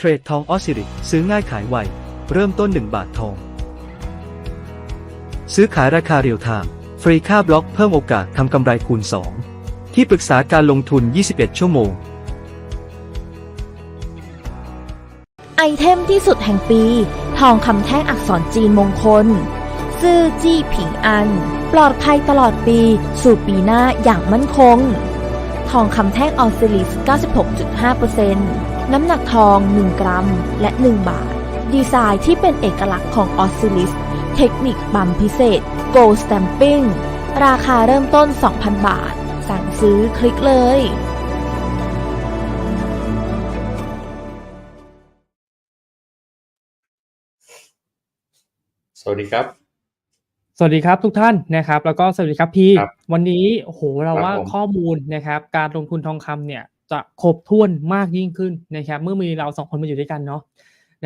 เทรดทองออสซิริซื้อง่ายขายไว เริ่มต้น 1 บาททอง ซื้อขายราคาเรียลไทม์ฟรีค่าบล็อกเพิ่มโอกาสทำกำไรคูณ 2 ที่ปรึกษาการลงทุน 21 ชั่วโมง ไอเทมที่สุดแห่งปี ทองคำแท่งอักษรจีนมงคล ซื่อจี้ผิงอัน ปลอดภัยตลอดปี สู่ปีหน้าอย่างมั่นคง ทองคำแท่งออสซิลิส 96.5% น้ำหนักทอง 1 กรัม และ 1 บาท ดีไซน์ที่เป็นเอกลักษณ์ของออสซิลิส เทคนิคปั๊มพิเศษ Gold Stamping ราคาเริ่มต้น 2,000 บาท สั่งซื้อคลิกเลยสวัสดีครับ สวัสดีครับทุกท่านนะครับ แล้วก็สวัสดีครับพี่ครับวันนี้โอ้โหเราครับว่าผมข้อมูลนะครับ การลงทุนทองคำเนี่ย จะครบถ้วนมากยิ่งขึ้นนะครับ เมื่อมีเราสองคนมาอยู่ด้วยกันเนาะ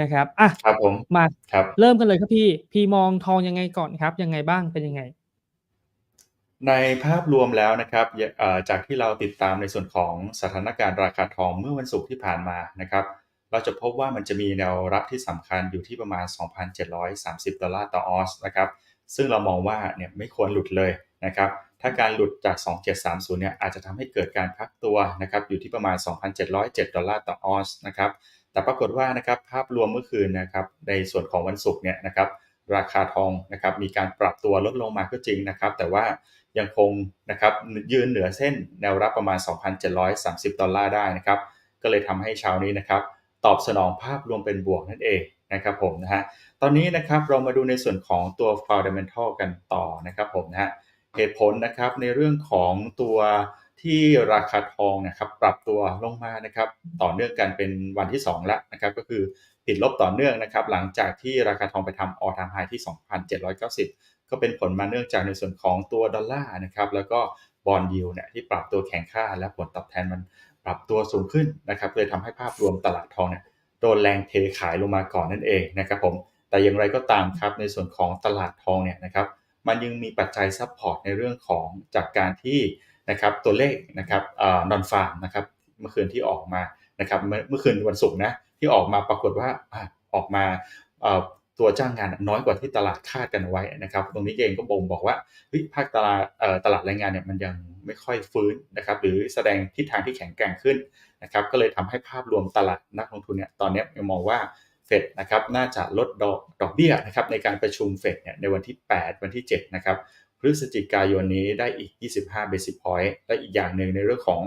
นะครับอะครับผมมาครับเริ่มกันเลยครับพี่พี่มองทองยังไงก่อนครับยังไงบ้างเป็นยังไง ในภาพรวมแล้วนะครับอย่าเอ่อจากที่เราติดตามในส่วนของสถานการณ์ราคาทองเมื่อวันศุกร์ที่ผ่านมานะครับเราจะพบว่ามันจะมีแนวรับที่สำคัญอยู่ที่ประมาณ 2,730 ดอลลาร์ต่อออนซ์นะครับ ซึ่งเรามองว่าเนี่ยไม่ควรหลุดเลยนะครับ ถ้าการหลุดจาก 2730 เนี่ยอาจจะทำให้เกิดการพักตัวนะครับอยู่ที่ประมาณ 2,707 ดอลลาร์ต่อออนซ์นะครับแต่ปรากฏว่านะครับภาพรวมเมื่อคืนนะครับในส่วนของวันศุกร์เนี่ยนะครับราคาทองนะครับมีการปรับตัวลดลงมาก็จริงนะครับ แต่ว่ายังคงนะครับยืนเหนือเส้นแนวรับประมาณ 2,730 ดอลลาร์ได้นะครับ ก็เลยทำให้เช้านี้นะครับตอบสนองภาพรวมเป็นบวกนั่นเองนะครับผมนะฮะตอนนี้นะครับเรามาดูในส่วนของตัว fundamental กันต่อนะครับผมนะฮะ เหตุผลนะครับในเรื่องของตัวที่ราคาทองนะครับปรับตัวลงมานะครับต่อเนื่องกันเป็นวันที่2แล้วนะครับก็คือติดลบต่อเนื่องนะครับหลังจากที่ราคาทองไปทำ all time high ที่ 2,790 ก็เป็นผลมาเนื่องจากในส่วนของตัวดอลลาร์นะครับแล้วก็บอลยิวเนี่ยที่ปรับตัวแข็งค่าและผลตอบแทนมันปรับตัวสูงขึ้นนะครับเลยทำให้ภาพรวมตลาดทองเนี่ยโดนแรงเทขายลงมาก่อนนั่นเองนะครับผมแต่อย่างไรก็ตามครับในส่วนของตลาดทองเนี่ยนะครับ มันยังมีปัจจัยซัพพอร์ตในเรื่องของจากการที่นะครับตัวเลขนะครับนอนฟาร์มนะครับเมื่อคืนที่ออกมานะครับเมื่อคืนวันศุกร์นะที่ออกมาปรากฏว่าออกมาตัวจ้างงานน้อยกว่าที่ตลาดคาดกันไว้นะครับ ตรงนี้เองก็บ่งบอกว่าภาคตลาดตลาดแรงงานเนี่ยมันยังไม่ค่อยฟื้นนะครับ หรือแสดงทิศทางที่แข็งแกร่งขึ้นนะครับ ก็เลยทำให้ภาพรวมตลาดนักลงทุนเนี่ยตอนนี้มองว่า เฟดนะครับน่าจะลดดอกดอกเบี้ยนะครับในการประชุมเฟดเนี่ยในวันที่ 8 วันที่7นะครับพฤศจิกายนนี้ได้อีก 25 basis point และอีกอย่างหนึ่งในเรื่องของ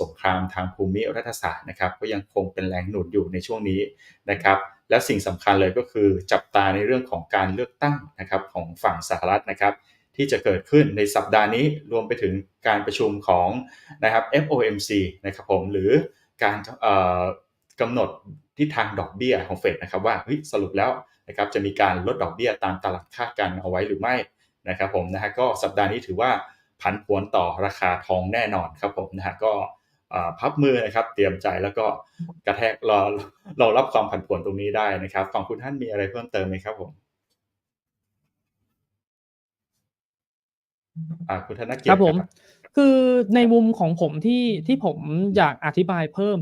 สงครามทางภูมิรัฐศาสตร์นะครับก็ยังคงเป็นแรงหนุนอยู่ในช่วงนี้นะครับและสิ่งสำคัญเลยก็คือจับตาในเรื่องของการเลือกตั้งนะครับของฝั่งสหรัฐนะครับที่จะเกิดขึ้นในสัปดาห์นี้รวมไปถึงการประชุมของนะครับ FOMC นะครับผมหรือการกำหนด ทิศทางดอกเบี้ยของเฟดนะครับว่าสรุปแล้วนะครับจะมีการลดดอกเบี้ยตามตลาดคาดการเอาไว้หรือไม่นะครับผมนะฮะก็สัปดาห์นี้ถือว่าผันผวนต่อราคาทองแน่นอนครับผมนะฮะก็พับมือนะครับเตรียมใจแล้วก็กระแทกรอรอรับความผันผวนตรงนี้ได้นะครับฝั่งคุณท่านมีอะไรเพิ่มเติมไหมครับผมคุณธนเกียครับผม คือในมุมของผมที่ที่ผมอยากอธิบายเพิ่ม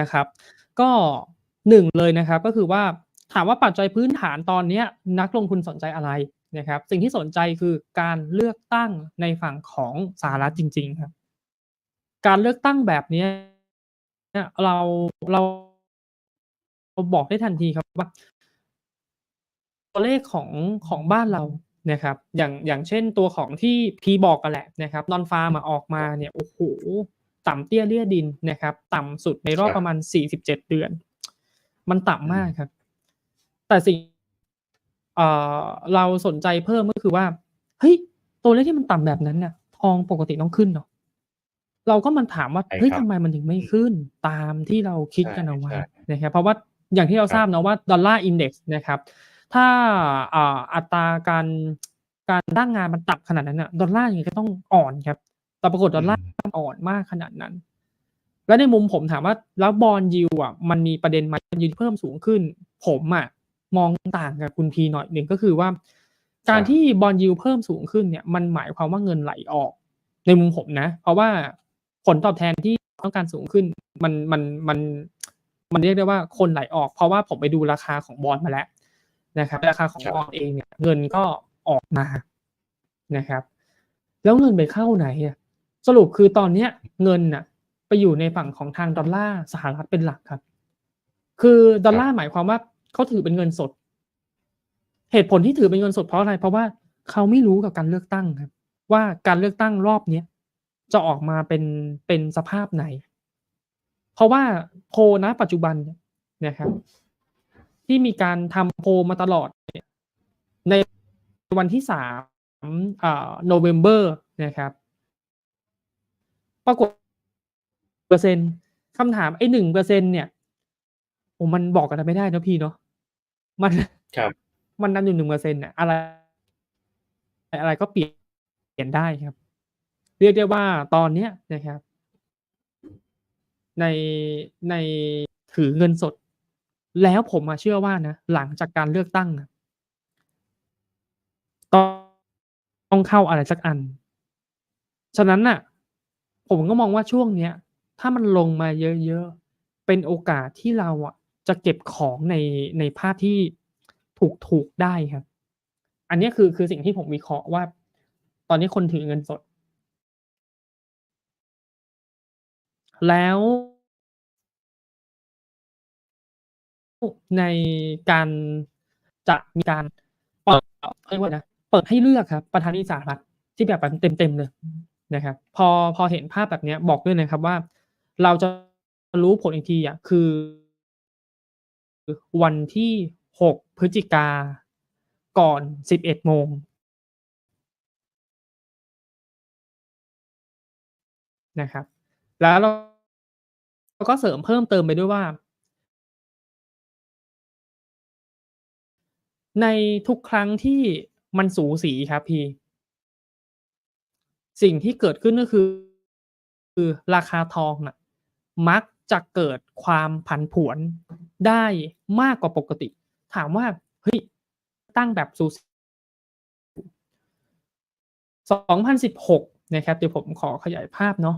นะครับ ก็หนึ่งเลยนะครับก็คือว่าถามว่าปัจจัยพื้นฐานตอนนี้นักลงทุนสนใจอะไรนะครับ สิ่งที่สนใจคือการเลือกตั้งในฝั่งของสหรัฐจริง ๆ ครับ การเลือกตั้งแบบนี้เนี่ยเราเราเราบอกได้ทันทีครับว่าตัวเลขของของบ้านเรานะครับ อย่างอย่างเช่นตัวของที่พีบอกกันแหละนะครับนอนฟาร์มออกมาเนี่ยโอ้โห ต่ำเตี้ยเลี่ยดินนะครับ ต่ำสุดในรอบครับประมาณ 47 เดือน มันต่ำมากครับ แต่สิ่งเอ่อเราสนใจเพิ่มก็คือว่า เฮ้ย ตัวเลขที่มันต่ำแบบนั้นน่ะ ทองปกติต้องขึ้นเนาะเราก็มันถามว่าใช่เฮ้ยครับทำไมมันถึงไม่ขึ้นตามที่เราคิดกันเอาไว้ใช่นะครับ เพราะว่าอย่างที่เราครับทราบเนาะว่าดอลลาร์อินเด็กซ์นะครับ ถ้าอ่าอัตราการการจ้างงานมันต่ำขนาดนั้นน่ะ ดอลลาร์ยังไงก็ต้องอ่อนครับ แต่ปรากฏดอลลาร์มันอ่อนมากขนาดนั้น แล้วในมุมผมถามว่าแล้วบอลยิวอะมันมีประเด็นไหมยิวเพิ่มสูงขึ้น ผมอะมองต่างกับคุณพีหน่อยหนึ่งก็คือว่า การครับที่บอลยิวเพิ่มสูงขึ้นเนี่ย มันหมายความว่าเงินไหลออก ในมุมผมนะ เพราะว่าผลตอบแทนที่ต้องการสูงขึ้น มันมันมันมันเรียกได้ว่าคนไหลออก เพราะว่าผมไปดูราคาของบอลมาแล้วนะครับ ราคาของครับบอลเองเนี่ย เงินก็ออกมานะครับ แล้วเงินไปเข้าไหนอะ สรุปคือตอนเนี้ยเงินน่ะไปอยู่ในฝั่งของทางดอลลาร์สหรัฐเป็นหลักครับ คือดอลลาร์หมายความว่าเขาถือเป็นเงินสด เหตุผลที่ถือเป็นเงินสดเพราะอะไร เพราะว่าเขาไม่รู้กับการเลือกตั้งครับ ว่าการเลือกตั้งรอบเนี้ยจะออกมาเป็นเป็นสภาพไหน เพราะว่าโพลณปัจจุบันเนี่ยนะครับ ที่มีการทำโพลมาตลอดเนี่ยในวันที่สามอ่าโนเวม ber นะครับ ปรากฏเปอร์เซ็นต์คำถามไอ้หนึ่งเปอร์เซ็นเนี่ยโอ้มันบอกกันไม่ได้นะพี่เนาะมันครับ มันนันอยู่หนึ่งเปอร์เซ็นต์เนี่ยอะไร อะไรก็เปลี่ยนเปลี่ยนได้ครับ เรียกได้ว่าตอนเนี้ยนะครับ ในในถือเงินสด แล้วผมมาเชื่อว่านะหลังจากการเลือกตั้งนะต้องต้องเข้าอะไรสักอัน ฉะนั้นน่ะ ผมก็มองว่าช่วงเนี้ย ถ้ามันลงมาเยอะๆ เป็นโอกาสที่เราอะ จะเก็บของในในภาพที่ถูกถูกได้ครับ อันนี้คือคือสิ่งที่ผมวิเคราะห์ว่า ตอนนี้คนถือเงินสด แล้วในการจะมีการเปิดเรียกว่านะเปิดให้เลือกครับ ประธานาธิบดีสหรัฐที่แบบเต็มๆเลย นะครับพอพอเห็นภาพแบบนี้บอกด้วยนะครับว่า เราจะรู้ผลอีกทีอะคือ วันที่หกพฤศจิกาก่อนสิบเอ็ดโมงนะครับ แล้วเราก็เสริมเพิ่มเติมไปด้วยว่า ในทุกครั้งที่มันสูสีครับพี่ สิ่งที่เกิดขึ้นก็คือ คือราคาทองน่ะมักจะเกิดความผันผวนได้มากกว่าปกติ ถามว่าเฮ้ยตั้งแบบสูสี2016 นะครับเดี๋ยวผมขอขยายภาพเนาะ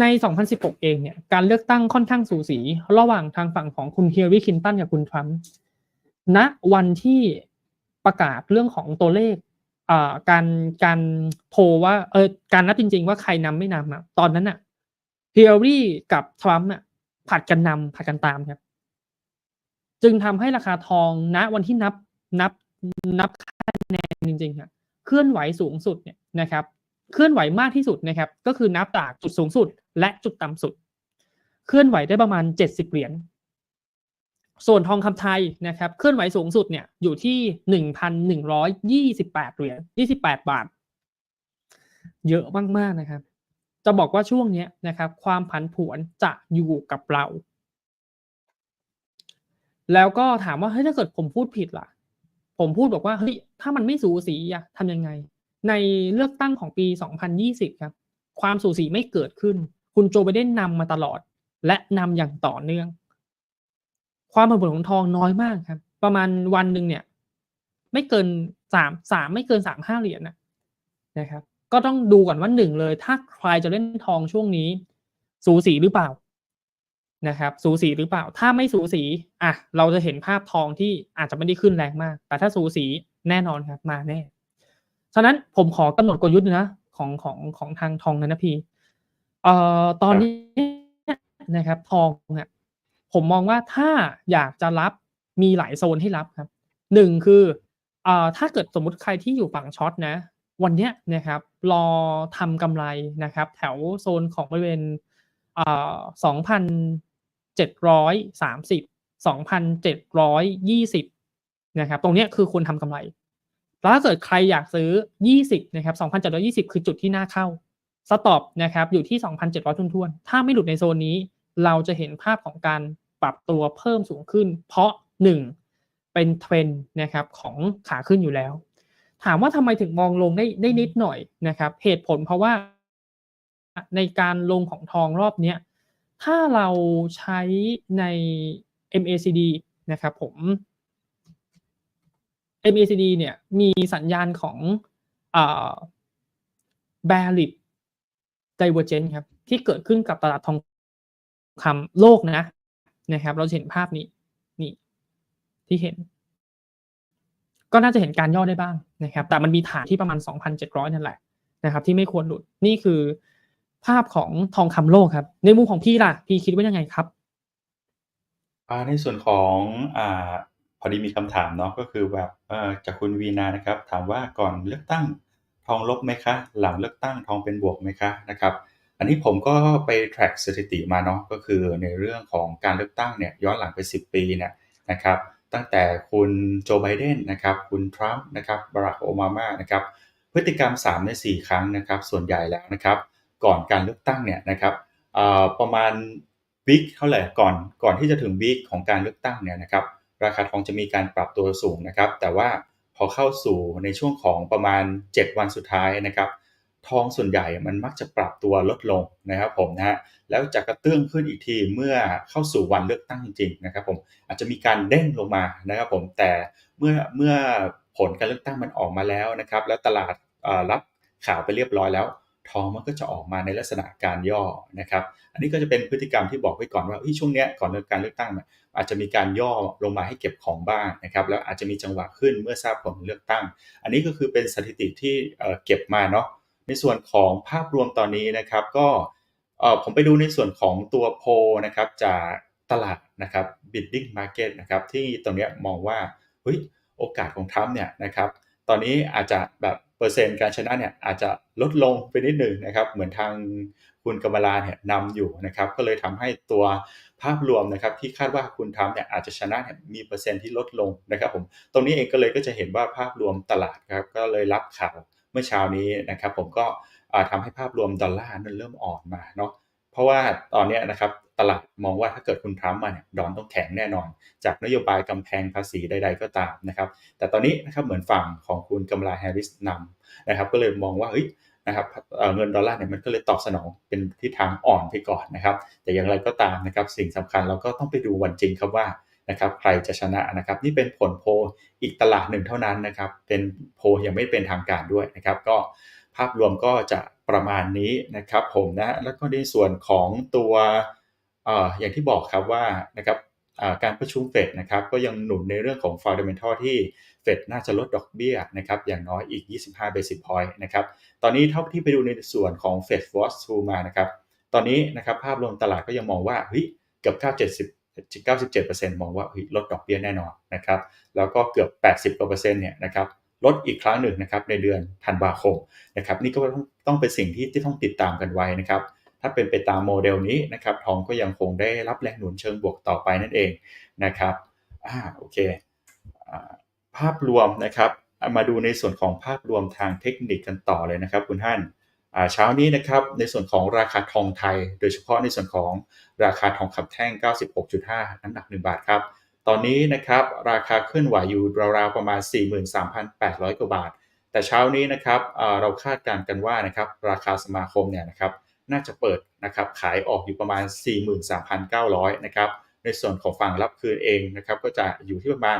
ใน 2016 เองเนี่ย การเลือกตั้งค่อนข้างสูสี ระหว่างทางฝั่งของคุณเฮิลลารีคินตันกับคุณทรัมป์ณวันที่ประกาศเรื่องของตัวเลข การการโพว่าเออการนับจริง ๆ ว่าใครนำไม่นำอะตอนนั้นอะฮิลลารีกับทรัมป์อะผัดกันนำผัดกันตามครับ จึงทำให้ราคาทองณวันที่นับนับนับคะแนนจริงๆอะเคลื่อนไหวสูงสุดเนี่ยนะครับ เคลื่อนไหวมากที่สุดนะครับ ก็คือนับจากจุดสูงสุด และจุดต่ำสุด เคลื่อนไหวได้ประมาณ70เหรียญ ส่วนทองคำไทยนะครับเคลื่อนไหวสูงสุดเนี่ยอยู่ที่ 1,128 เหรียญ 28 บาท เยอะมากๆนะครับ จะบอกว่าช่วงนี้นะครับ ความผันผวนจะอยู่กับเรา แล้วก็ถามว่าเฮ้ยถ้าเกิดผมพูดผิดล่ะ ผมพูดบอกว่าเฮ้ยถ้ามันไม่สูสีอะทำยังไง ในเลือกตั้งของปี 2020 ครับ ความสูสีไม่เกิดขึ้น คุณโจไบเดนนำมาตลอด และนำอย่างต่อเนื่อง ความผันผวนของทองน้อยมากครับ ประมาณวันหนึ่งเนี่ย ไม่เกินสามสามไม่เกินสามห้าเหรียญนะนะครับ ก็ต้องดูก่อนว่าหนึ่งเลย ถ้าใครจะเล่นทองช่วงนี้ สูสีหรือเปล่านะครับ สูสีหรือเปล่า ถ้าไม่สูสีอะเราจะเห็นภาพทองที่อาจจะไม่ได้ขึ้นแรงมาก แต่ถ้าสูสีแน่นอนครับมาแน่ฉะนั้นผมขอกำหนดกลยุทธ์นะของของของทางทองนะนะพี่เอ่อตอนนี้นะครับทองเนี่ย ผมมองว่าถ้าอยากจะรับมีหลายโซนให้รับครับหนึ่งคือเอ่อถ้าเกิดสมมุติใครที่อยู่ฝั่งช็อตนะ วันเนี้ยนะครับรอทำกำไรนะครับ แถวโซนของบริเวณเอ่อสองพันเจ็ดร้อยสามสิบสองพันเจ็ดร้อยยี่สิบนะครับตรงเนี้ยคือควรทำกำไรแล้วถ้าเกิดใครอยากซื้อ 20 นะครับ 2,720 คือจุดที่น่าเข้า สต็อปนะครับ อยู่ที่ 2,700 ทุนๆ ถ้าไม่หลุดในโซนนี้ เราจะเห็นภาพของการปรับตัวเพิ่มสูงขึ้น เพราะ 1 เป็นเทรนด์นะครับของขาขึ้นอยู่แล้ว ถามว่าทำไมถึงมองลงได้ได้นิดหน่อยนะครับ เหตุผลเพราะว่าในการลงของทองรอบนี้ถ้าเราใช้ใน MACD นะครับผม MACD เนี่ยมีสัญญาณของอ่า bearish divergence ครับที่เกิดขึ้นกับตลาดทอง คำโลกนะนะครับ เราเห็นภาพนี้นี่ที่เห็น ก็น่าจะเห็นการย่อได้บ้างนะครับ แต่มันมีฐานที่ประมาณ 2,700 นั่นแหละนะครับ ที่ไม่ควรหลุดนี่คือภาพของทองคำโลกครับ ในมุมของพี่ล่ะ พี่คิดว่ายังไงครับในส่วนของอ่าพอดีมีคำถามเนาะก็คือแบบจากคุณวีนานะครับ ถามว่าก่อนเลือกตั้งทองลบไหมคะ หลังเลือกตั้งทองเป็นบวกไหมคะนะครับ อันนี้ผมก็ไป track สถิติมาเนาะก็คือในเรื่องของการเลือกตั้งเนี่ยย้อนหลังไป 10 ปีเนี่ยนะครับตั้งแต่คุณโจไบเดนนะครับคุณทรัมป์นะครับบารักโอบามานะครับพฤติกรรม 3 ใน 4 ครั้งนะครับส่วนใหญ่แล้วนะครับก่อนการเลือกตั้งเนี่ยนะครับประมาณวิกเท่าไหร่ก่อนก่อนที่จะถึงวิกของการเลือกตั้งเนี่ยนะครับราคาทองจะมีการปรับตัวสูงนะครับ แต่ว่าพอเข้าสู่ในช่วงของประมาณ 7 วันสุดท้ายนะครับ ทองส่วนใหญ่มันมักจะปรับตัวลดลงนะครับผมนะฮะแล้วจะกระเตื้องขึ้นอีกทีเมื่อเข้าสู่วันเลือกตั้งจริงๆนะครับผมอาจจะมีการเด้งลงมานะครับผมแต่เมื่อเมื่อผลการเลือกตั้งมันออกมาแล้วนะครับ แล้วตลาดรับข่าวไปเรียบร้อยแล้ว ทองมันก็จะออกมาในลักษณะการย่อนะครับ อันนี้ก็จะเป็นพฤติกรรมที่บอกไว้ก่อนว่าช่วงเนี้ยก่อนการเลือกตั้งอาจจะมีการย่อลงมาให้เก็บของบ้างนะครับ แล้วอาจจะมีจังหวะขึ้นเมื่อทราบผลเลือกตั้ง อันนี้ก็คือเป็นสถิติที่เก็บมาเนาะ ในส่วนของภาพรวมตอนนี้นะครับ ก็ผมไปดูในส่วนของตัวโพนะครับจากตลาดนะครับ bidding market นะครับที่ตรงเนี้ยมองว่าเฮ้ยโอกาสของทรัมป์เนี่ยนะครับตอนนี้อาจจะแบบเปอร์เซ็นต์การชนะเนี่ยอาจจะลดลงไปนิดหนึ่งนะครับ เหมือนทางคุณกมลาเนี่ยนำอยู่นะครับ ก็เลยทำให้ตัวภาพรวมนะครับ ที่คาดว่าคุณทรัมเนี่ยอาจจะชนะเนี่ยมีเปอร์เซ็นต์ที่ลดลงนะครับผมตรงนี้เองก็เลยก็จะเห็นว่าภาพรวมตลาดครับก็เลยรับข่าว มื่อเช้านี้นะครับผมก็อ่าทำให้ภาพรวมดอลลาร์นั้นเริ่มอ่อนมาเนาะเพราะว่าตอนนี้นะครับตลาดมองว่าถ้าเกิดคุณทรัมป์มาเนี่ยดอลต้องแข็งแน่นอน จากนโยบายกำแพงภาษีใด ๆ ก็ตามนะครับแต่ตอนนี้นะครับเหมือนฝั่งของคุณกำลาแฮร์ริสนำนะครับก็เลยมองว่าเฮ้ยนะครับเเงินดอลลาร์เนี่ยมันก็เลยตอบสนองเป็นทิศทางอ่อนไปก่อนนะครับแต่อย่างไรก็ตามนะครับสิ่งสำคัญเราก็ต้องไปดูวันจริงครับว่า นะครับใครจะชนะนะครับนี่เป็นผลโพอีกตลาดหนึ่งเท่านั้นนะครับเป็นโพยังไม่เป็นทางการด้วยนะครับก็ภาพรวมก็จะประมาณนี้นะครับผมนะแล้วก็ในส่วนของตัวออย่างที่บอกครับว่านะครับการประชุมเฟดนะครับก็ยังหนุนในเรื่องของ fundamental ที่เฟดน่าจะลดดอกเบี้ยนะครับอย่างน้อยอีก 25 basis point นะครับตอนนี้เท่าที่ไปดูในส่วนของ Fed Watch 2มานะครับตอนนี้นะครับภาพรวมตลาดก็ยังมองว่าเฮ้ยเกือบ9 70 97%มองว่าลดดอกเบี้ยแน่นอนนะครับแล้วก็เกือบ 80กว่าเปอร์เซ็นต์เนี่ยนะครับลดอีกครั้งหนึ่งนะครับในเดือนธันวาคมนะครับนี่ก็ต้องต้องเป็นสิ่งที่ที่ต้องติดตามกันไว้นะครับถ้าเป็นไปตามโมเดลนี้นะครับทองก็ยังคงได้รับแรงหนุนเชิงบวกต่อไปนั่นเองนะครับอ่าโอเคอภาพรวมนะครับมาดูในส่วนของภาพรวมทางเทคนิคกันต่อเลยนะครับคุณท่าน เช้านี้นะครับในส่วนของราคาทองไทย โดยเฉพาะในส่วนของราคาทองคำแท่ง 96.5 น้ำหนัก 1 บาทครับ ตอนนี้นะครับราคาเคลื่อนไหวอยู่ราวๆประมาณ 43,800 กว่าบาท แต่เช้านี้นะครับเราคาดการณ์กันว่านะครับราคาสมาคมเนี่ยนะครับน่าจะเปิดนะครับขายออกอยู่ประมาณ 43,900 นะครับในส่วนของฝั่งรับคืนเองนะครับก็จะอยู่ที่ประมาณ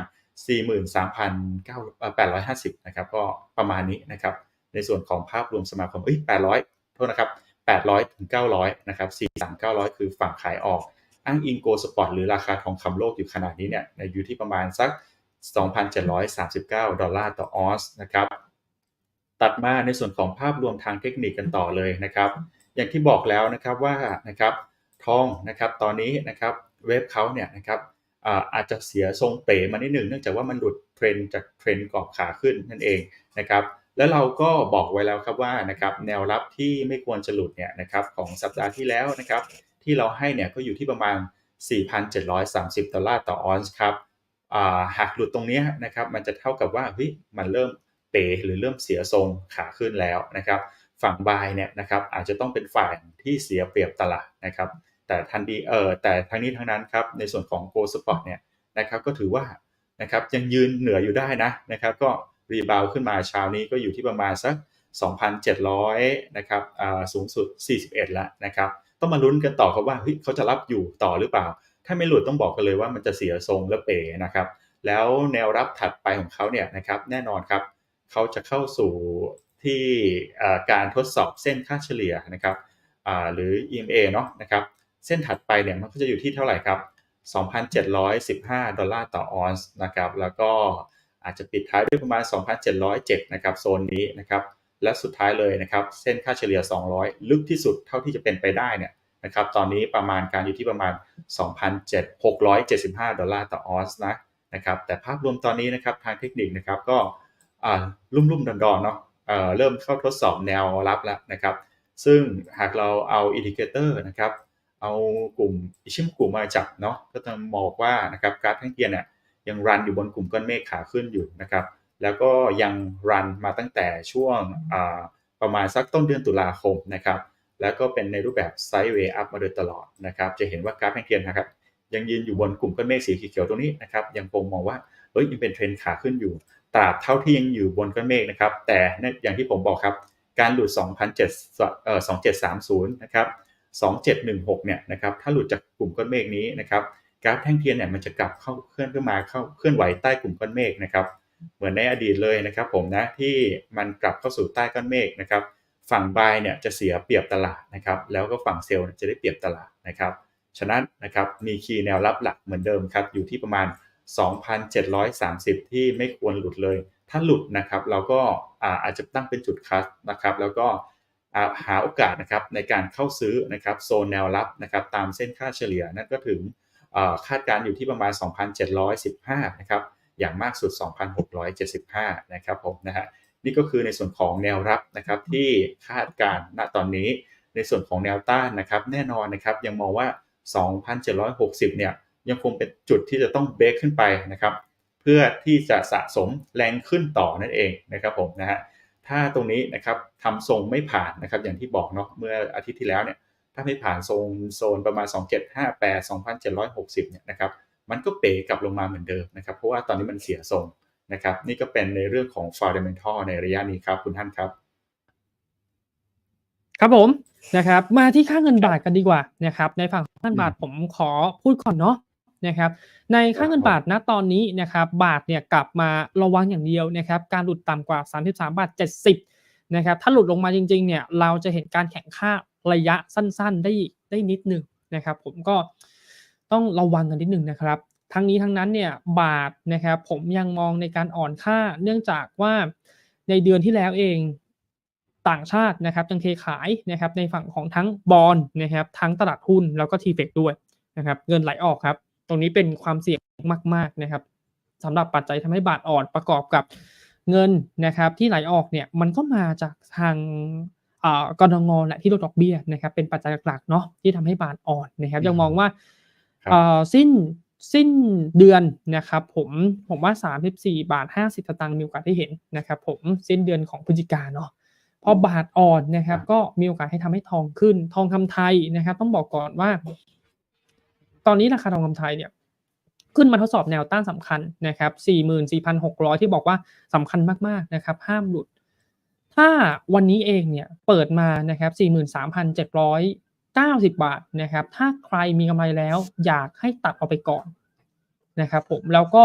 43,850 นะครับก็ประมาณนี้นะครับ ในส่วนของภาพรวมสมาคมเอ้ย800 โทษนะครับ 800 ถึง 900 นะครับ 43,900 คือฝั่งขายออก อ้างอิงโกลสปอร์ตหรือราคาทองคำโลกอยู่ขนาดนี้เนี่ยอยู่ที่ประมาณสัก 2,739 ดอลลาร์ต่อออนซ์นะครับ ตัดมาในส่วนของภาพรวมทางเทคนิคกันต่อเลยนะครับ อย่างที่บอกแล้วนะครับว่านะครับทองนะครับตอนนี้นะครับเวฟเขาเนี่ยนะครับอาอาจจะเสียทรงเป๋มานิดหนึ่งเนื่องจากว่ามันหลุดเทรนจากเทรนกรอบขาขึ้นนั่นเองนะครับ แล้วเราก็บอกไว้แล้วครับว่านะครับแนวรับที่ไม่ควรจะหลุดเนี่ยนะครับของสัปดาห์ที่แล้วนะครับที่เราให้เนี่ยก็อยู่ที่ประมาณ 4,730 ดอลลาร์ต่อออนซ์ครับอ่าหากหลุดตรงนี้นะครับมันจะเท่ากับว่าเฮ้ยมันเริ่มเป๋หรือเริ่มเสียทรงขาขึ้นแล้วนะครับฝั่งบายเนี่ยนะครับอาจจะต้องเป็นฝ่ายที่เสียเปรียบตลาดนะครับแต่ทันทีเออแต่ทั้งนี้ทั้งนั้นครับในส่วนของ Go Spot เนี่ยนะครับก็ถือว่านะครับยังยืนเหนืออยู่ได้นะนะครับก็ รีบาวขึ้นมาเช้านี้ก็อยู่ที่ประมาณสัก 2,700 นะครับอ่าสูงสุด 41 แล้วนะครับ ต้องมาลุ้นกันต่อครับว่าเฮ้ยเขาจะรับอยู่ต่อหรือเปล่า ถ้าไม่หลุดต้องบอกกันเลยว่ามันจะเสียทรงและเป๋นะครับ แล้วแนวรับถัดไปของเขาเนี่ยนะครับแน่นอนครับเขาจะเข้าสู่ที่อ่าการทดสอบเส้นค่าเฉลี่ยนะครับอ่าหรือ EMA เนาะนะครับ เส้นถัดไปเนี่ยมันก็จะอยู่ที่เท่าไหร่ครับ 2,715 ดอลลาร์ต่อออนซ์นะครับ แล้วก็ อาจจะปิดท้ายด้วยประมาณ 2,707 นะครับโซนนี้นะครับและสุดท้ายเลยนะครับเส้นค่าเฉลี่ย 200 ลึกที่สุดเท่าที่จะเป็นไปได้เนี่ยนะครับตอนนี้ประมาณการอยู่ที่ประมาณ 2,675 ดอลลาร์ต่อออนซ์นะนะครับแต่ภาพรวมตอนนี้นะครับทางเทคนิคนะครับก็ลุ่มลุ่มๆดอนๆเนาะเริ่มเข้าทดสอบแนวรับแล้วนะครับซึ่งหากเราเอาอินดิเคเตอร์นะครับเอากลุ่มอิชิมกลุ่มมาจับเนาะก็จะมองว่านะครับกราฟแท่งเทียนเนี่ย ยังรันอยู่บนกลุ่มก้อนเมฆขาขึ้นอยู่นะครับ แล้วก็ยังรันมาตั้งแต่ช่วงประมาณสักต้นเดือนตุลาคมนะครับ แล้วก็เป็นในรูปแบบไซด์เวย์อัพมาโดยตลอดนะครับ จะเห็นว่ากราฟแท่งเทียนนะครับยังยืนอยู่บนกลุ่มก้อนเมฆสีเขียวตรงนี้นะครับ ยังคงมองว่าเฮ้ยยังเป็นเทรนขาขึ้นอยู่ ตราบเท่าที่ยังอยู่บนก้อนเมฆนะครับ แต่อย่างที่ผมบอกครับ การหลุด 2,007เอ่อ2730 นะครับ 2716 เนี่ยนะครับ ถ้าหลุดจากกลุ่มก้อนเมฆนี้นะครับ กราฟแท่งเทียนเนี่ยมันจะกลับเข้าเคลื่อนขึ้นมาเข้าเคลื่อนไหวใต้กลุ่มก้อนเมฆนะครับ เหมือนในอดีตเลยนะครับ ผมนะที่มันกลับเข้าสู่ใต้ก้อนเมฆนะครับ ฝั่งบายเนี่ยจะเสียเปรียบตลาดนะครับ แล้วก็ฝั่งเซลล์จะได้เปรียบตลาดนะครับ ฉะนั้นนะครับมีคีย์แนวรับหลักเหมือนเดิมครับ อยู่ที่ประมาณ 2,730 ที่ไม่ควรหลุดเลย ถ้าหลุดนะครับ เราก็อาจจะตั้งเป็นจุดคัสนะครับ แล้วก็หาโอกาสนะครับในการเข้าซื้อนะครับโซนแนวรับนะครับตามเส้นค่าเฉลี่ยนั่นก็ถึง คาดการณ์อยู่ที่ประมาณ 2,715 นะครับ อย่างมากสุด 2,675 นะครับผมนะฮะ นี่ก็คือในส่วนของแนวรับนะครับที่คาดการณ์ณตอนนี้ ในส่วนของแนวต้านนะครับ แน่นอนนะครับยังมองว่า 2,760 เนี่ยยังคงเป็นจุดที่จะต้องเบรกขึ้นไปนะครับ เพื่อที่จะสะสมแรงขึ้นต่อนั่นเองนะครับผมนะฮะ ถ้าตรงนี้นะครับทำทรงไม่ผ่านนะครับอย่างที่บอกเนาะเมื่ออาทิตย์ที่แล้วเนี่ย ถ้าไม่ผ่านโซนโซนประมาณ 2758 2,760เนี่ยนะครับมันก็เป๋กลับลงมาเหมือนเดิมนะครับ เพราะว่าตอนนี้มันเสียทรงนะครับ นี่ก็เป็นในเรื่องของ fundamental ในระยะนี้ครับคุณท่านครับ ครับผมนะครับ มาที่ค่าเงินบาทกันดีกว่านะครับ ในฝั่งค่าเงินบาทผมขอพูดก่อนเนาะนะครับในค่าเงินบาทณตอนนี้นะครับบาทเนี่ยกลับมาระวังอย่างเดียวนะครับการหลุดต่ำกว่า 33 บาท 70นะครับถ้าหลุดลงมาจริงๆเนี่ยเราจะเห็นการแข่งค่า ระยะสั้นๆได้ได้นิดหนึ่งนะครับ ผมก็ต้องระวังกันนิดหนึ่งนะครับ ทั้งนี้ทั้งนั้นเนี่ยบาทนะครับผมยังมองในการอ่อนค่าเนื่องจากว่าในเดือนที่แล้วเองต่างชาตินะครับยังเทขายนะครับในฝั่งของทั้งบอลนะครับทั้งตลาดหุ้นแล้วก็ทีเฟกด้วยนะครับเงินไหลออกครับ ตรงนี้เป็นความเสี่ยงมาก ๆนะครับสำหรับปัจจัยทำให้บาทอ่อนประกอบกับเงินนะครับที่ไหลออกเนี่ยมันก็มาจากทาง กรงงแหละที่ลดดอกเบี้ยนะครับเป็นปัจจัยหลักๆเนาะที่ทำให้บาทอ่อนนะครับยังมองว่าสิ้นสิ้นเดือนนะครับผมผมว่า 34 บาท 50สตางค์มีโอกาสได้เห็นนะครับผมสิ้นเดือนของพฤศจิกาเนาะพอบาทอ่อนนะครับก็มีโอกาสให้ทำให้ทองขึ้น ทองคำไทยนะครับ ต้องบอกก่อนว่า ตอนนี้ราคาทองคำไทยเนี่ย ขึ้นมาทดสอบแนวต้านสำคัญนะครับ 44,600 ที่บอกว่าสำคัญมากๆนะครับ ห้ามหลุด ถ้าวันนี้เองเนี่ยเปิดมานะครับ 43,790 บาทนะครับ ถ้าใครมีกำไรแล้วอยากให้ตัดเอาไปก่อนนะครับผมแล้วก็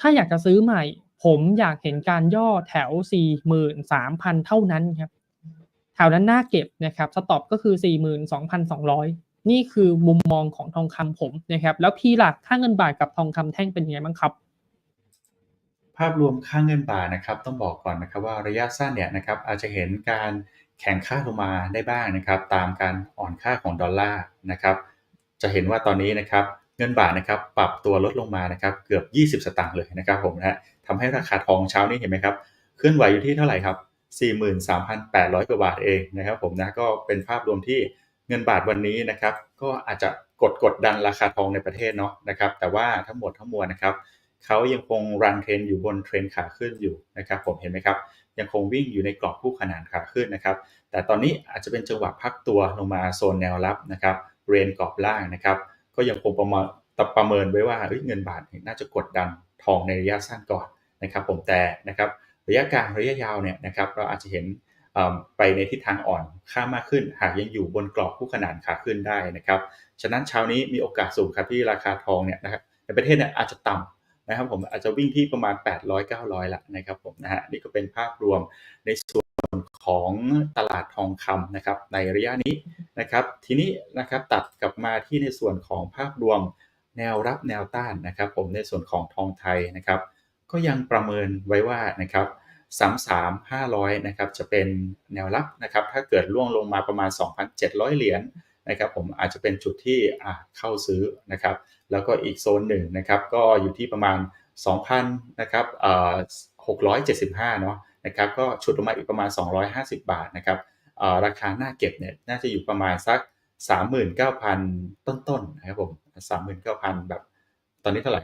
ถ้าอยากจะซื้อใหม่ ผมอยากเห็นการย่อแถว 43,000 เท่านั้นครับแถวนั้นน่าเก็บนะครับสต็อปก็คือ 42,200 นี่คือมุมมองของทองคำผมนะครับแล้วพี่หลักค่าเงินบาทกับทองคำแท่งเป็นยังไงบ้างครับ ภาพรวมค่าเงินบาทนะครับต้องบอกก่อนนะครับว่าระยะสั้นเนี่ยนะครับอาจจะเห็นการแข่งค่าลงมาได้บ้างนะครับตามการอ่อนค่าของดอลลาร์นะครับจะเห็นว่าตอนนี้นะครับเงินบาทนะครับปรับตัวลดลงมานะครับเกือบ 20 สตางค์เลยนะครับผมนะทำให้ราคาทองเช้านี้เห็นไหมครับเคลื่อนไหวอยู่ที่เท่าไหร่ครับ 43,800 กว่าบาทเองนะครับผมนะก็เป็นภาพรวมที่เงินบาทวันนี้นะครับก็อาจจะกดกดดันราคาทองในประเทศเนาะนะครับแต่ว่าทั้งหมดทั้งมวลนะครับ เขายังคงรันเทรนอยู่บนเทรนขาขึ้นอยู่นะครับผมเห็นไหมครับยังคงวิ่งอยู่ในกรอบคู่ขนานขาขึ้นนะครับ แต่ตอนนี้อาจจะเป็นจังหวะพักตัวลงมาโซนแนวรับนะครับเรนกรอบล่างนะครับ ก็ยังคงประมาณประเมินไว้ว่าเงินบาทน่าจะกดดันทองในระยะสั้นก่อนนะครับ ผมแต่นะครับระยะกลางระยะยาวเนี่ยนะครับเราอาจจะเห็นไปในทิศทางอ่อนค่ามากขึ้น หากยังอยู่บนกรอบคู่ขนานขาขึ้นได้นะครับ ฉะนั้นเช้านี้มีโอกาสสูงครับที่ราคาทองเนี่ยนะครับในประเทศเนี่ยอาจจะต่ นะครับผมอาจจะวิ่งที่ประมาณ 800-900ละนะครับผมนะฮะนี่ก็เป็นภาพรวมในส่วนของตลาดทองคำนะครับในระยะนี้นะครับทีนี้นะครับตัดกลับมาที่ในส่วนของภาพรวมแนวรับแนวต้านนะครับผมในส่วนของทองไทยนะครับก็ยังประเมินไว้ว่านะครับ33,500นะครับจะเป็นแนวรับนะครับถ้าเกิดล่วงลงมาประมาณ 2,700 เหรียญ นะครับผมอาจจะเป็นจุดที่เข้าซื้อนะครับ แล้วก็อีกโซนหนึ่งนะครับก็อยู่ที่ประมาณ 2,000นะครับเอ่อ675เนาะนะครับก็ฉุดลงมาอีกประมาณ 250 บาทนะครับราคาหน้าเก็บเนี่ยน่าจะอยู่ประมาณสัก 39,000 ต้นๆนะครับผม39,000 แบบตอนนี้เท่าไหร่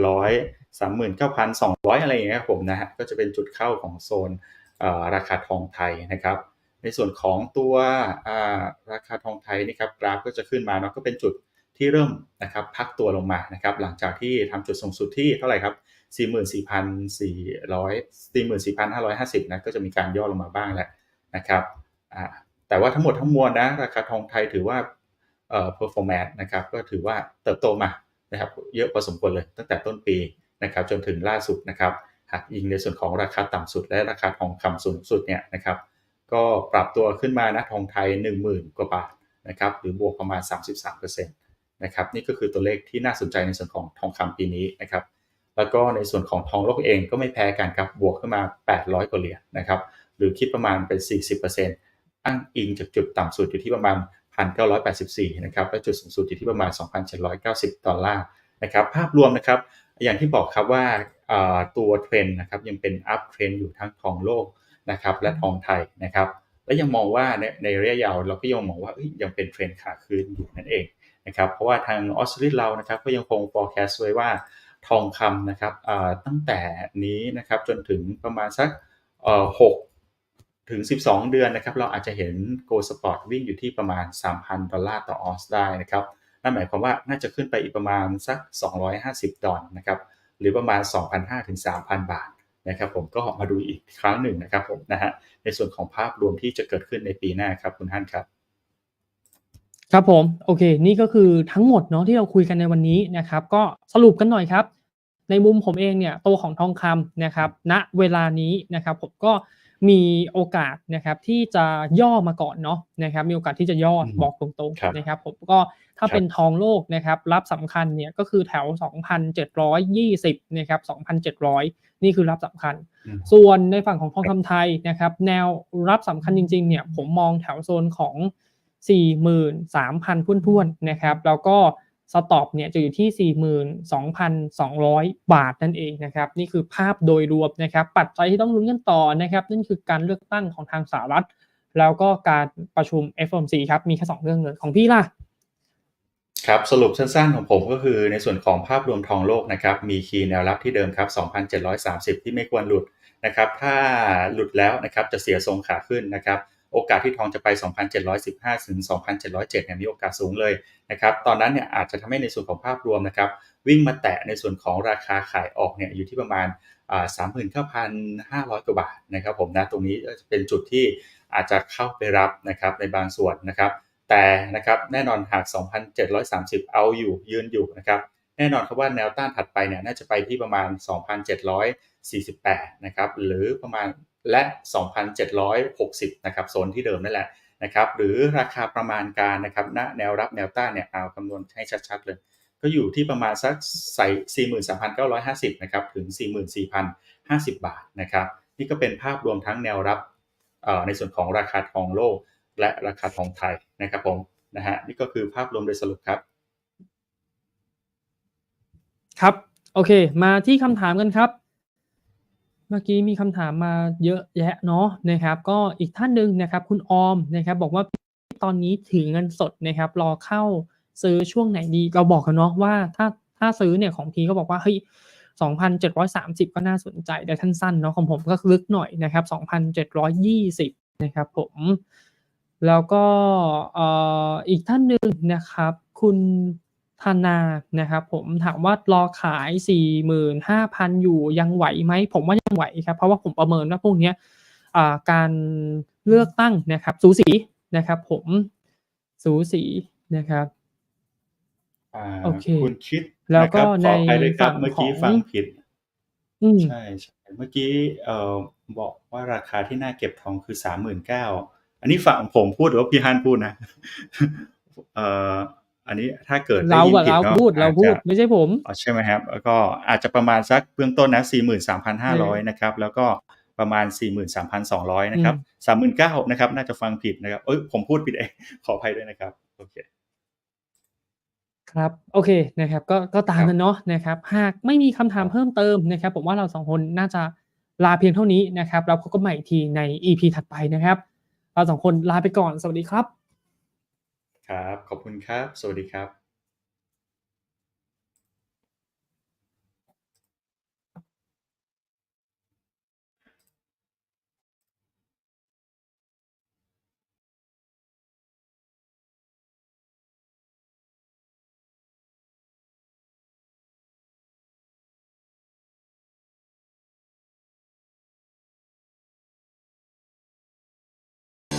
39,800 39,200 อะไรอย่างเงี้ยครับผมนะฮะก็จะเป็นจุดเข้าของโซนราคาทองไทยนะครับ ในส่วนของตัวราคาทองไทยนี่ครับกราฟก็จะขึ้นมาเนาะก็เป็นจุดที่เริ่มนะครับพักตัวลงมานะครับหลังจากที่ทำจุดสูงสุดที่เท่าไหร่ครับ 44,400 44,550นะก็จะมีการย่อลงมาบ้างแหละนะครับแต่ว่าทั้งหมดทั้งมวลนะราคาทองไทยถือว่าเอ่อ performance นะครับก็ถือว่าเติบโตมานะครับเยอะพอสมควรเลยตั้งแต่ต้นปีนะครับจนถึงล่าสุดนะครับหากอิงในส่วนของราคาต่ำสุดและราคาทองคำสูงสุดเนี่ยนะครับ ก็ปรับตัวขึ้นมานะทองไทย 10,000 กว่าบาทนะครับหรือบวกประมาณ 33%นะครับนี่ก็คือตัวเลขที่น่าสนใจในส่วนของทองคำปีนี้นะครับแล้วก็ในส่วนของทองโลกเองก็ไม่แพ้กันครับบวกขึ้นมา 800 กว่าเหรียญนะครับหรือคิดประมาณเป็น 40%อ้างอิงจากจุดต่ำสุดอยู่ที่ประมาณ 1,984นะครับและจุดสูงสุดอยู่ที่ประมาณ 2,790 ดอลลาร์นะครับภาพรวมนะครับอย่างที่บอกครับว่าตัวเทรนด์นะครับยังเป็นอัพเทรนด์อยู่ทั้งทองโลก นะครับและทองไทยนะครับและยังมองว่าในในระยะยาวเราก็ยังมองว่าเอ้ยยังเป็นเทรนด์ขาขึ้นอยู่นั่นเองนะครับเพราะว่าทางออสเตรเลียเรานะครับก็ยังคง forecast ไว้ว่าทองคำนะครับอ่าตั้งแต่นี้นะครับจนถึงประมาณสักเอ่อ6ถึง 12 เดือนนะครับเราอาจจะเห็น Gold Spot วิ่งอยู่ที่ประมาณ 3,000 ดอลลาร์ต่อออนซ์ได้นะครับนั่นหมายความว่าน่าจะขึ้นไปอีกประมาณสัก 250 ดอลลาร์นะครับหรือประมาณ 2,500ถึง3,000 บาท นะครับผมก็มาดูอีกครั้งหนึ่งนะครับผมนะฮะในส่วนของภาพรวมที่จะเกิดขึ้นในปีหน้าครับคุณท่านครับ ครับผมโอเค นี่ก็คือทั้งหมดเนาะที่เราคุยกันในวันนี้นะครับ ก็สรุปกันหน่อยครับ ในมุมผมเองเนี่ยตัวของทองคำนะครับณเวลานี้นะครับผมก็ มีโอกาสนะครับที่จะย่อมาก่อนเนาะนะครับมีโอกาสที่จะย่ออืมบอกตรงครับๆนะครับผมก็ถ้าครับเป็นทองโลกนะครับรับสำคัญเนี่ยก็คือแถว 2,720นะครับ2,700 นี่คือรับสำคัญอืมส่วนในฝั่งของทองคำไทยนะครับแนวรับสำคัญจริงๆเนี่ยผมมองแถวโซนของ 43,000พุ่นๆนะครับแล้วก็ สต็อปเนี่ยจะอยู่ที่ 42,200 บาทนั่นเองนะครับ นี่คือภาพโดยรวมนะครับ ปัจจัยที่ต้องลุ้นกันต่อนะครับ นั่นคือการเลือกตั้งของทางสหรัฐ แล้วก็การประชุม FOMC ครับ มีแค่สองเรื่องเลยของพี่ล่ะ ครับ สรุปสั้นๆของผมก็คือในส่วนของภาพรวมทองโลกนะครับ มีคีย์แนวรับที่เดิมครับ 2,730 ที่ไม่ควรหลุดนะครับ ถ้าหลุดแล้วนะครับจะเสียทรงขาขึ้นนะครับ โอกาสที่ทองจะไป 2,715 ถึง 2,707 เนี่ยมีโอกาสสูงเลยนะครับ ตอนนั้นเนี่ยอาจจะทำให้ในส่วนของภาพรวมนะครับ วิ่งมาแตะในส่วนของราคาขายออกเนี่ยอยู่ที่ประมาณอ่า39,500กว่าบาทนะครับผมนะตรงนี้จะเป็นจุดที่อาจจะเข้าไปรับนะครับในบางส่วนนะครับ แต่นะครับแน่นอนหาก 2,730 เอาอยู่ยืนอยู่นะครับแน่นอนครับว่าแนวต้านถัดไปเนี่ยน่าจะไปที่ประมาณ 2,748 นะครับ หรือประมาณ และ 2,760 นะครับโซนที่เดิมนั่นแหละนะครับหรือราคาประมาณการนะครับณแนวรับแนวต้านเนี่ยเอาคำนวณให้ชัดๆเลย ก็อยู่ที่ประมาณสักใส่43,950นะครับถึง 44,050 บาทนะครับนี่ก็เป็นภาพรวมทั้งแนวรับในส่วนของราคาทองโลก และราคาทองไทยนะครับผมนะฮะนี่ก็คือภาพรวมโดยสรุปครับ ครับ โอเค มาที่คำถามกันครับ มื่อกี้มีคำถามมาเยอะแยะเนาะนะครับ ก็อีกท่านหนึ่งนะครับ คุณออมนะครับ บอกว่าตอนนี้ถือเงินสดนะครับ รอเข้าซื้อช่วงไหนดีเราบอกกันเนาะว่าถ้าถ้าซื้อเนี่ยของพีก็บอกว่าเฮ้ย2,730 ก็น่าสนใจแต่ท่านสั้นเนาะของผมก็ลึกหน่อยนะครับ2,720 นะครับผม แล้วก็อีกท่านหนึ่งนะครับ คุณ ธนานะครับผมถามว่ารอขาย 45,000 อยู่ยังไหวไหม ผมว่ายังไหวครับ เพราะว่าผมประเมินว่าพวกเนี้ยอ่าการเลือกตั้งนะครับ สูสีนะครับ ผมสูสีนะครับอ่าโอเคคุณคิดแล้วก็นะครับในขออภัยด้วยครับฝั่งเมื่อขอกี้งฟังผิดอืมใช่ใช่เมื่อกี้เอ่อบอกว่าราคาที่น่าเก็บทองคือสามหมื่นเก้าอันนี้ฝั่งผมพูดหรือว่าพี่ฮันพูดนะเอ่อ อันนี้ถ้าเกิดได้เรายินอะผิดเราก็พูดเราอาจพูจะดไม่ใช่ผมอ๋อใช่ไหมครับ แล้วก็อาจจะประมาณสักเบื้องต้นนะสี่หมื่นสามพันห้าร้อยนะครับแล้วก็ประมาณสี่หมื่นสามพันสองร้อยนะครับสามหมื่นเก้านะครับน่าจะฟังผิดนะครับเอ้ยผมพูดผิดเองขออภัยด้วยนะครับโอเคครับโอเคนะครับก็ก็ตาคมรับกันเนาะนะครับหากไม่มีคำถามเพิ่มเติมนะครับผมว่าเราสองคนน่าจะลาเพียงเท่านี้นะครับแล้วพบกันใหม่อีกทีใน EP ถัดไปนะครับ เราสองคนลาไปก่อนสวัสดีครับ ครับ ขอบคุณครับ สวัสดีครับ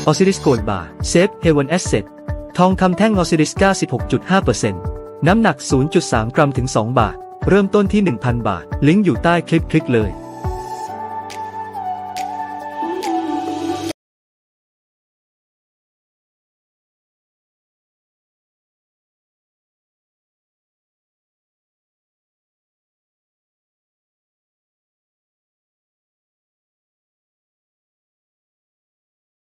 ออซิริสโกลบาร์เซฟเฮวันแอสเซท ทองคำแท่งออซิริส 96.5%น้ำหนัก 0.3 กรัมถึง 2 บาท เริ่มต้นที่ 1,000 บาท ลิงก์อยู่ใต้คลิปคลิกเลย